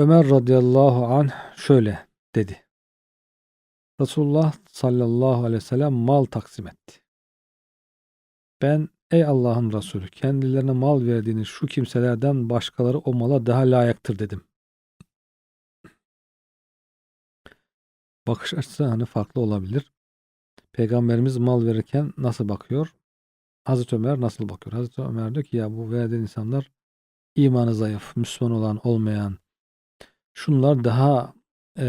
Ömer radıyallahu anh şöyle dedi. Resulullah sallallahu aleyhi ve sellem mal taksim etti. Ben ey Allah'ın Resulü kendilerine mal verdiğiniz şu kimselerden başkaları o mala daha layıktır dedim. Bakış açısı hani farklı olabilir. Peygamberimiz mal verirken nasıl bakıyor? Hazreti Ömer nasıl bakıyor? Hazreti Ömer diyor ki ya bu verdiğin insanlar imanı zayıf, Müslüman olan olmayan şunlar daha e,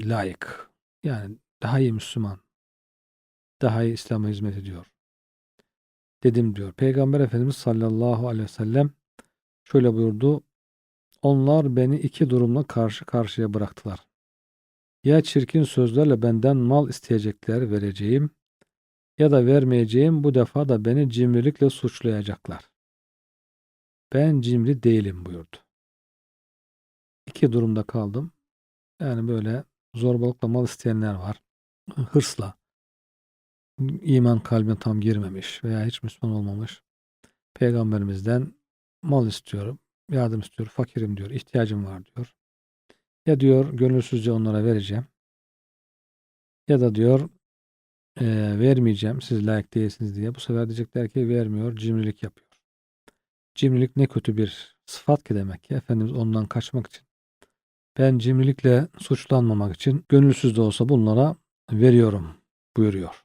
layık. Yani daha iyi Müslüman. Daha iyi İslam'a hizmet ediyor. Dedim diyor. Peygamber Efendimiz sallallahu aleyhi ve sellem şöyle buyurdu. Onlar beni iki durumla karşı karşıya bıraktılar. Ya çirkin sözlerle benden mal isteyecekler vereceğim ya da vermeyeceğim bu defa da beni cimrilikle suçlayacaklar. Ben cimri değilim buyurdu. İki durumda kaldım. Yani böyle zorbalıkla mal isteyenler var. Hırsla. iman kalbine tam girmemiş veya hiç Müslüman olmamış. Peygamberimizden mal istiyorum, yardım istiyorum, fakirim diyor, ihtiyacım var diyor. Ya diyor gönülsüzce onlara vereceğim. Ya da diyor e, vermeyeceğim siz layık değilsiniz diye. Bu sefer diyecekler ki vermiyor, cimrilik yapıyor. Cimrilik ne kötü bir sıfat ki demek ki. Efendimiz ondan kaçmak için. Ben cimrilikle suçlanmamak için gönülsüz de olsa bunlara veriyorum buyuruyor.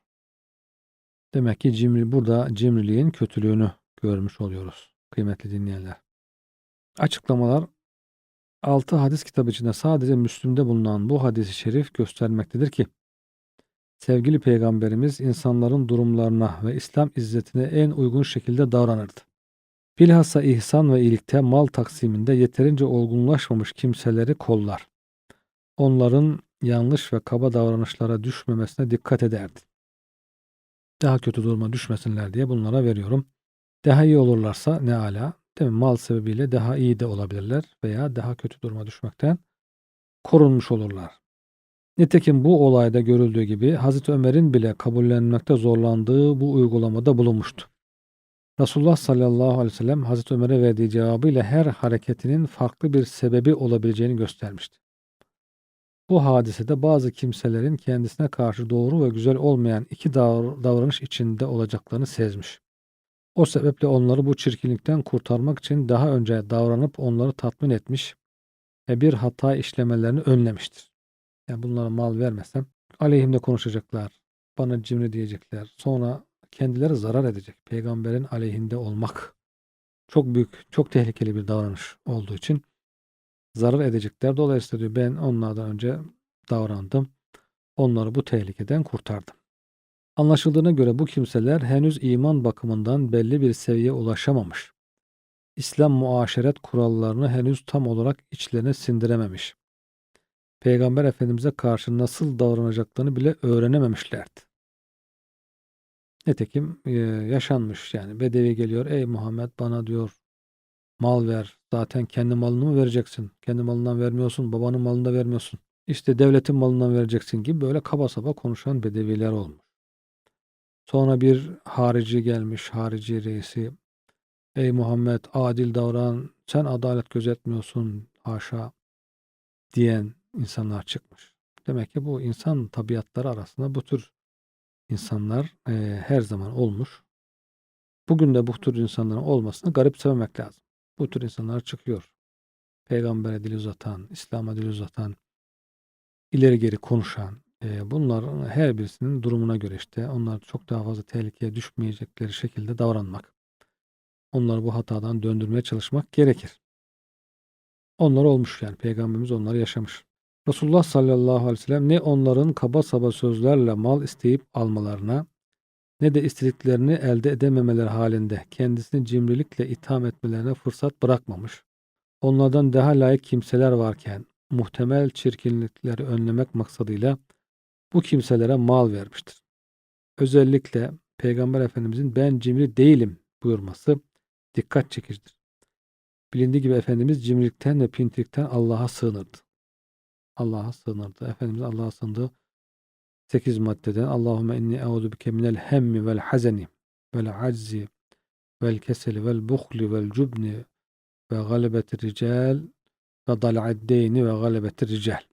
Demek ki cimri burada cimriliğin kötülüğünü görmüş oluyoruz kıymetli dinleyenler. Açıklamalar 6 hadis kitabı içinde sadece Müslüm'de bulunan bu hadisi şerif göstermektedir ki sevgili peygamberimiz insanların durumlarına ve İslam izzetine en uygun şekilde davranırdı. Bilhassa ihsan ve iyilikte mal taksiminde yeterince olgunlaşmamış kimseleri kollar. Onların yanlış ve kaba davranışlara düşmemesine dikkat ederdi. Daha kötü duruma düşmesinler diye bunlara veriyorum. Daha iyi olurlarsa ne ala, değil mi? Mal sebebiyle daha iyi de olabilirler veya daha kötü duruma düşmekten korunmuş olurlar. Nitekim bu olayda görüldüğü gibi Hazreti Ömer'in bile kabullenmekte zorlandığı bu uygulamada bulunmuştu. Resulullah sallallahu aleyhi ve sellem Hazreti Ömer'e verdiği cevabıyla her hareketinin farklı bir sebebi olabileceğini göstermişti. Bu hadisede bazı kimselerin kendisine karşı doğru ve güzel olmayan iki davranış içinde olacaklarını sezmiş. O sebeple onları bu çirkinlikten kurtarmak için daha önce davranıp onları tatmin etmiş ve bir hata işlemelerini önlemiştir. Yani bunlara mal vermesem aleyhimde konuşacaklar, bana cimri diyecekler, sonra kendileri zarar edecek. Peygamberin aleyhinde olmak çok büyük, çok tehlikeli bir davranış olduğu için zarar edecekler. Dolayısıyla diyor ben onlardan önce davrandım. Onları bu tehlikeden kurtardım. Anlaşıldığına göre bu kimseler henüz iman bakımından belli bir seviyeye ulaşamamış. İslam muaşeret kurallarını henüz tam olarak içlerine sindirememiş. Peygamber Efendimiz'e karşı nasıl davranacaklarını bile öğrenememişlerdi. Nitekim e, yaşanmış yani. Bedevi geliyor ey Muhammed bana diyor mal ver. Zaten kendi malını mı vereceksin? Kendi malından vermiyorsun babanın malını vermiyorsun. İşte devletin malından vereceksin. gibi böyle kaba saba konuşan Bedeviler olmuş. Sonra bir harici gelmiş harici reisi. Ey Muhammed adil davran sen adalet gözetmiyorsun haşa diyen insanlar çıkmış. Demek ki bu insan tabiatları arasında bu tür insanlar e, her zaman olmuş. Bugün de bu tür insanların olmasını garipsememek lazım. Bu tür insanlar çıkıyor. Peygamber'e dil uzatan, İslam'a dil uzatan, ileri geri konuşan, e, bunlar her birisinin durumuna göre işte onlar çok daha fazla tehlikeye düşmeyecekleri şekilde davranmak. Onları bu hatadan döndürmeye çalışmak gerekir. Onlar olmuş yani Peygamberimiz onları yaşamış. Resulullah sallallahu aleyhi ve sellem ne onların kaba saba sözlerle mal isteyip almalarına ne de istediklerini elde edememeler halinde kendisini cimrilikle itham etmelerine fırsat bırakmamış. Onlardan daha layık kimseler varken muhtemel çirkinlikleri önlemek maksadıyla bu kimselere mal vermiştir. Özellikle Peygamber Efendimizin ben cimri değilim buyurması dikkat çekicidir. Bilindiği gibi Efendimiz cimrilikten ve pintilikten Allah'a sığınırdı. Allah'a sığınırdı. Efendimiz Allah'a sığındı. 8 maddeden Allahümme inni euzu bike minel hemmi vel hazeni vel aczi vel keseli vel buhli vel cubni ve galebeti rical ve dal'addeyni ve galebetir rical.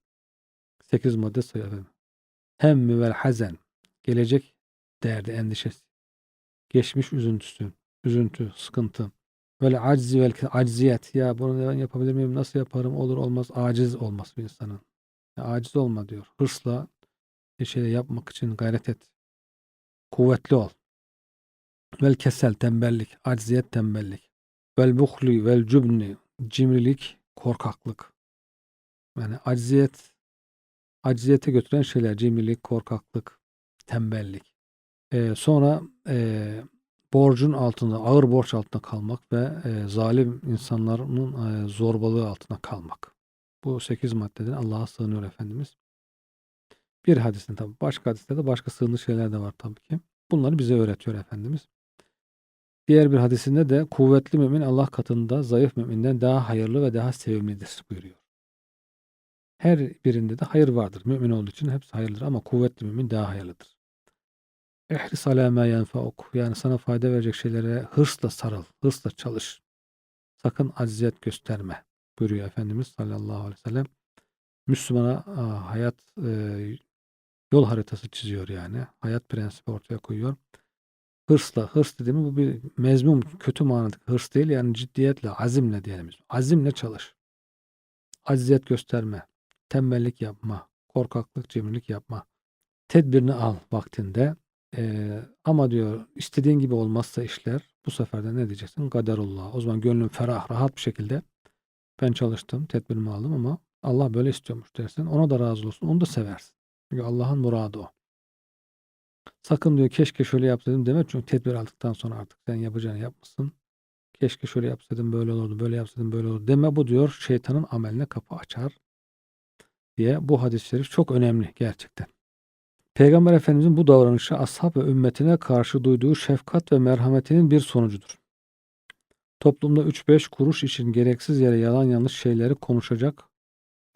8 madde sayıyor efendim. Hemmi vel hazen. Gelecek derdi, endişesi. Geçmiş üzüntüsü, üzüntü, sıkıntı. Böyle aczi vel acziyet. Ya bunu ben yapabilir miyim? Nasıl yaparım? Olur olmaz. Aciz olmaz bir insanın. Ya, aciz olma diyor. Hırsla bir şey yapmak için gayret et. Kuvvetli ol. Vel kesel tembellik. Acziyet tembellik. Vel buhli vel cübni. Cimrilik, korkaklık. Yani acziyet acziyete götüren şeyler. Cimrilik, korkaklık, tembellik. Ee, sonra e, borcun altında, ağır borç altında kalmak ve e, zalim insanların e, zorbalığı altında kalmak. Bu 8 maddeden Allah'a sığınıyor Efendimiz. Bir hadisinde tabi. Başka hadiste de başka sığındığı şeyler de var tabii ki. Bunları bize öğretiyor Efendimiz. Diğer bir hadisinde de kuvvetli mümin Allah katında zayıf müminden daha hayırlı ve daha sevimlidir buyuruyor. Her birinde de hayır vardır. Mümin olduğu için hepsi hayırlıdır ama kuvvetli mümin daha hayırlıdır. Ehris alâ mâ yenfeuk. Yani sana fayda verecek şeylere hırsla sarıl, hırsla çalış. Sakın acziyet gösterme buyuruyor Efendimiz sallallahu aleyhi ve sellem. Müslümana hayat e, yol haritası çiziyor yani. Hayat prensibi ortaya koyuyor. Hırsla, hırs dediğim bu bir mezmum, kötü manadaki hırs değil yani ciddiyetle, azimle diyelim. Azimle çalış. Acziyet gösterme, tembellik yapma, korkaklık, cimrilik yapma. Tedbirini al vaktinde. Ee, ama diyor istediğin gibi olmazsa işler bu sefer de ne diyeceksin? Kaderullah. O zaman gönlün ferah, rahat bir şekilde ben çalıştım, tedbirimi aldım ama Allah böyle istiyormuş dersin. Ona da razı olsun. Onu da seversin. Çünkü Allah'ın muradı o. Sakın diyor keşke şöyle yapsaydım deme. Çünkü tedbir aldıktan sonra artık sen yapacağını yapmışsın. Keşke şöyle yapsaydım böyle olurdu, böyle yapsaydım böyle olurdu deme. Bu diyor şeytanın ameline kapı açar diye bu hadis-i şerif çok önemli gerçekten. Peygamber Efendimizin bu davranışı ashab ve ümmetine karşı duyduğu şefkat ve merhametinin bir sonucudur. Toplumda 3-5 kuruş için gereksiz yere yalan yanlış şeyleri konuşacak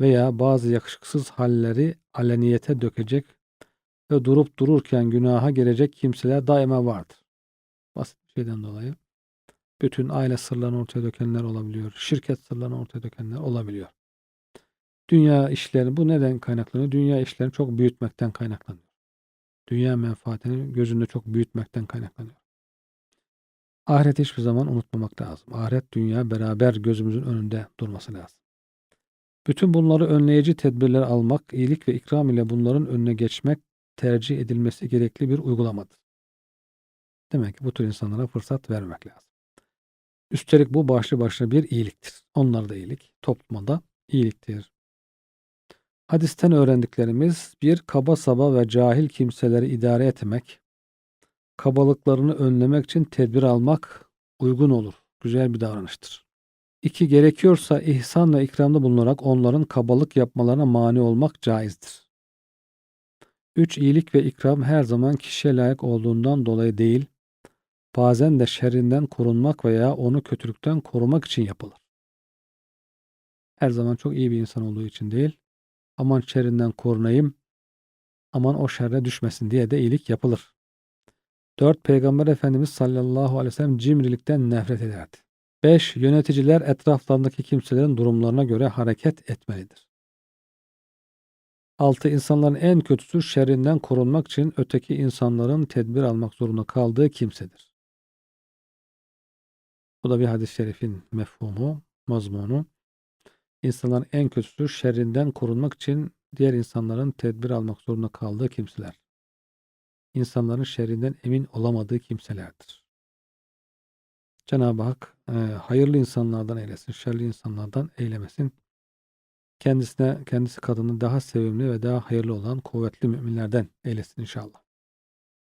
veya bazı yakışıksız halleri aleniyete dökecek ve durup dururken günaha gelecek kimseler daima vardır. Basit bir şeyden dolayı. Bütün aile sırlarını ortaya dökenler olabiliyor. Şirket sırlarını ortaya dökenler olabiliyor. Dünya işleri bu neden kaynaklanıyor? Dünya işlerini çok büyütmekten kaynaklanıyor. Dünya menfaatini gözünde çok büyütmekten kaynaklanıyor. Ahiret hiçbir zaman unutmamak lazım. Ahiret dünya beraber gözümüzün önünde durması lazım. Bütün bunları önleyici tedbirler almak, iyilik ve ikram ile bunların önüne geçmek tercih edilmesi gerekli bir uygulamadır. Demek ki bu tür insanlara fırsat vermek lazım. Üstelik bu başlı başına bir iyiliktir. Onlar da iyilik, topluma da iyiliktir. Hadisten öğrendiklerimiz bir kaba saba ve cahil kimseleri idare etmek, kabalıklarını önlemek için tedbir almak uygun olur. Güzel bir davranıştır. İki gerekiyorsa ihsanla ikramda bulunarak onların kabalık yapmalarına mani olmak caizdir. Üç iyilik ve ikram her zaman kişiye layık olduğundan dolayı değil, bazen de şerrinden korunmak veya onu kötülükten korumak için yapılır. Her zaman çok iyi bir insan olduğu için değil, aman şerrinden korunayım, aman o şerre düşmesin diye de iyilik yapılır. 4. Peygamber Efendimiz sallallahu aleyhi ve sellem cimrilikten nefret ederdi. 5. Yöneticiler etraflarındaki kimselerin durumlarına göre hareket etmelidir. 6. İnsanların en kötüsü şerrinden korunmak için öteki insanların tedbir almak zorunda kaldığı kimsedir. Bu da bir hadis-i şerifin mefhumu, mazmunu. İnsanların en kötüsü şerrinden korunmak için diğer insanların tedbir almak zorunda kaldığı kimseler. İnsanların şerrinden emin olamadığı kimselerdir. Cenab-ı Hak e, hayırlı insanlardan eylesin, şerli insanlardan eylemesin. Kendisine, kendisi kadını daha sevimli ve daha hayırlı olan kuvvetli müminlerden eylesin inşallah.